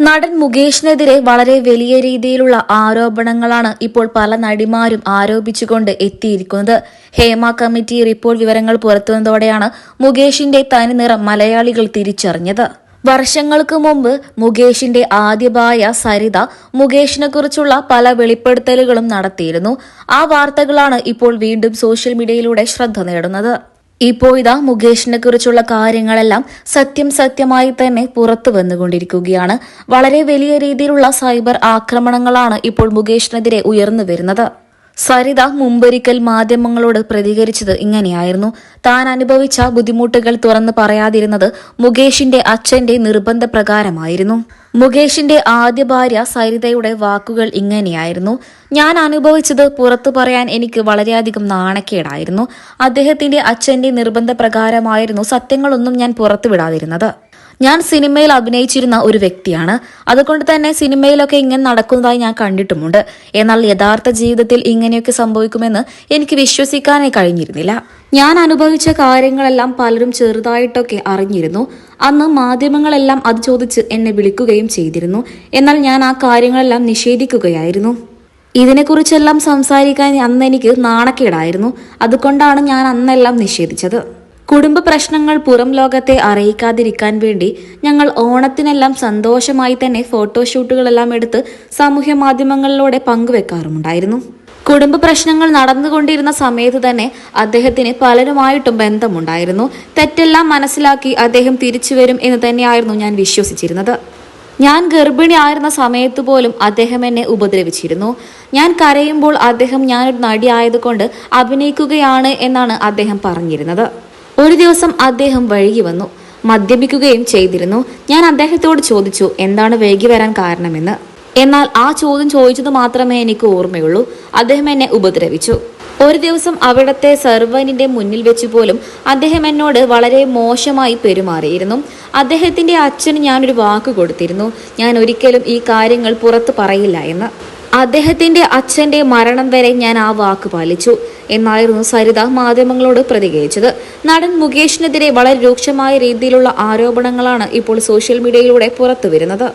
നടൻ മുകേഷിനെതിരെ വളരെ വലിയ രീതിയിലുള്ള ആരോപണങ്ങളാണ് ഇപ്പോൾ പല നടിമാരും ആരോപിച്ചുകൊണ്ട് എത്തിയിരിക്കുന്നത്. ഹേമ കമ്മിറ്റി റിപ്പോർട്ട് വിവരങ്ങൾ പുറത്തുവന്നതോടെയാണ് മുകേഷിന്റെ തനിനിറം മലയാളികൾ തിരിച്ചറിഞ്ഞത്. വർഷങ്ങൾക്ക് മുമ്പ് മുകേഷിന്റെ ആദ്യ ഭാര്യ സരിത മുകേഷിനെ കുറിച്ചുള്ള പല വെളിപ്പെടുത്തലുകളും നടത്തിയിരുന്നു. ആ വാർത്തകളാണ് ഇപ്പോൾ വീണ്ടും സോഷ്യൽ മീഡിയയിലൂടെ ശ്രദ്ധ നേടുന്നത്. ഇപ്പോൾ ഇതാ മുകേഷിനെ കുറിച്ചുള്ള കാര്യങ്ങളെല്ലാം സത്യം സത്യമായി തന്നെ പുറത്തു വന്നുകൊണ്ടിരിക്കുകയാണ്. വളരെ വലിയ രീതിയിലുള്ള സൈബർ ആക്രമണങ്ങളാണ് ഇപ്പോൾ മുകേഷിനെതിരെ ഉയർന്നു വരുന്നത്. സരിത മുമ്പൊരിക്കൽ മാധ്യമങ്ങളോട് പ്രതികരിച്ചത് ഇങ്ങനെയായിരുന്നു. താൻ അനുഭവിച്ച ബുദ്ധിമുട്ടുകൾ തുറന്നു പറയാതിരുന്നത് മുകേഷിന്റെ അച്ഛന്റെ നിർബന്ധപ്രകാരമായിരുന്നു മുകേഷിന്റെ ആദ്യ ഭാര്യ സരിതയുടെ വാക്കുകൾ ഇങ്ങനെയായിരുന്നു. ഞാൻ അനുഭവിച്ചത് പുറത്തു പറയാൻ എനിക്ക് വളരെയധികം നാണക്കേടായിരുന്നു. അദ്ദേഹത്തിന്റെ അച്ഛന്റെ നിർബന്ധപ്രകാരമായിരുന്നു സത്യങ്ങളൊന്നും ഞാൻ പുറത്തുവിടാതിരുന്നത്. ഞാൻ സിനിമയിൽ അഭിനയിച്ചിരുന്ന ഒരു വ്യക്തിയാണ്. അതുകൊണ്ട് തന്നെ സിനിമയിലൊക്കെ ഇങ്ങനെ നടക്കുന്നതായി ഞാൻ കണ്ടിട്ടുമുണ്ട്. എന്നാൽ യഥാർത്ഥ ജീവിതത്തിൽ ഇങ്ങനെയൊക്കെ സംഭവിക്കുമെന്ന് എനിക്ക് വിശ്വസിക്കാനേ കഴിഞ്ഞിരുന്നില്ല. ഞാൻ അനുഭവിച്ച കാര്യങ്ങളെല്ലാം പലരും ചെറുതായിട്ടൊക്കെ അറിഞ്ഞിരുന്നു. അന്ന് മാധ്യമങ്ങളെല്ലാം അത് ചോദിച്ച് എന്നെ വിളിക്കുകയും ചെയ്തിരുന്നു. എന്നാൽ ഞാൻ ആ കാര്യങ്ങളെല്ലാം നിഷേധിക്കുകയായിരുന്നു. ഇതിനെക്കുറിച്ചെല്ലാം സംസാരിക്കാൻ അന്ന് എനിക്ക് നാണക്കേടായിരുന്നു. അതുകൊണ്ടാണ് ഞാൻ അന്നെല്ലാം നിഷേധിച്ചത്. കുടുംബ പ്രശ്നങ്ങൾ പുറം ലോകത്തെ അറിയിക്കാതിരിക്കാൻ വേണ്ടി ഞങ്ങൾ ഓണത്തിനെല്ലാം സന്തോഷമായി തന്നെ ഫോട്ടോഷൂട്ടുകളെല്ലാം എടുത്ത് സാമൂഹ്യ മാധ്യമങ്ങളിലൂടെ പങ്കുവെക്കാറുമുണ്ടായിരുന്നു. കുടുംബ പ്രശ്നങ്ങൾ നടന്നുകൊണ്ടിരുന്ന സമയത്ത് തന്നെ അദ്ദേഹത്തിന് പലരുമായിട്ടും ബന്ധമുണ്ടായിരുന്നു. തെറ്റെല്ലാം മനസ്സിലാക്കി അദ്ദേഹം തിരിച്ചു വരും എന്ന് തന്നെയായിരുന്നു ഞാൻ വിശ്വസിച്ചിരുന്നത്. ഞാൻ ഗർഭിണി ഗർഭിണിയായിരുന്ന സമയത്ത് പോലും അദ്ദേഹം എന്നെ ഉപദ്രവിച്ചിരുന്നു. ഞാൻ കരയുമ്പോൾ അദ്ദേഹം ഞാനൊരു നടിയായതുകൊണ്ട് അഭിനയിക്കുകയാണ് എന്നാണ് അദ്ദേഹം പറഞ്ഞിരുന്നത്. ഒരു ദിവസം അദ്ദേഹം വൈകി വന്നു. മദ്യപിക്കുകയും ചെയ്തിരുന്നു. ഞാൻ അദ്ദേഹത്തോട് ചോദിച്ചു എന്താണ് വൈകി വരാൻ കാരണമെന്ന്? എന്നാൽ ആ ചോദ്യം ചോദിച്ചത് മാത്രമേ എനിക്ക് ഓർമ്മയുള്ളൂ. അദ്ദേഹം എന്നെ ഉപദ്രവിച്ചു. ഒരു ദിവസം അവിടത്തെ സർവനിന്റെ മുന്നിൽ വെച്ച് പോലും അദ്ദേഹം എന്നോട് വളരെ മോശമായി പെരുമാറിയിരുന്നു. അദ്ദേഹത്തിന്റെ അച്ഛന് ഞാനൊരു വാക്ക് കൊടുത്തിരുന്നു. ഞാൻ ഒരിക്കലും ഈ കാര്യങ്ങൾ പുറത്തു പറയില്ല എന്ന്. അദ്ദേഹത്തിന്റെ അച്ഛന്റെ മരണം വരെ ഞാൻ ആ വാക്ക് പാലിച്ചു. എന്നായിരുന്നു സരിത മാധ്യമങ്ങളോട് പ്രതികരിച്ചത്. നടൻ മുകേഷിനെതിരെ വളരെ രൂക്ഷമായ രീതിയിലുള്ള ആരോപണങ്ങളാണ് ഇപ്പോൾ സോഷ്യൽ മീഡിയയിലൂടെ പുറത്തു വരുന്നത്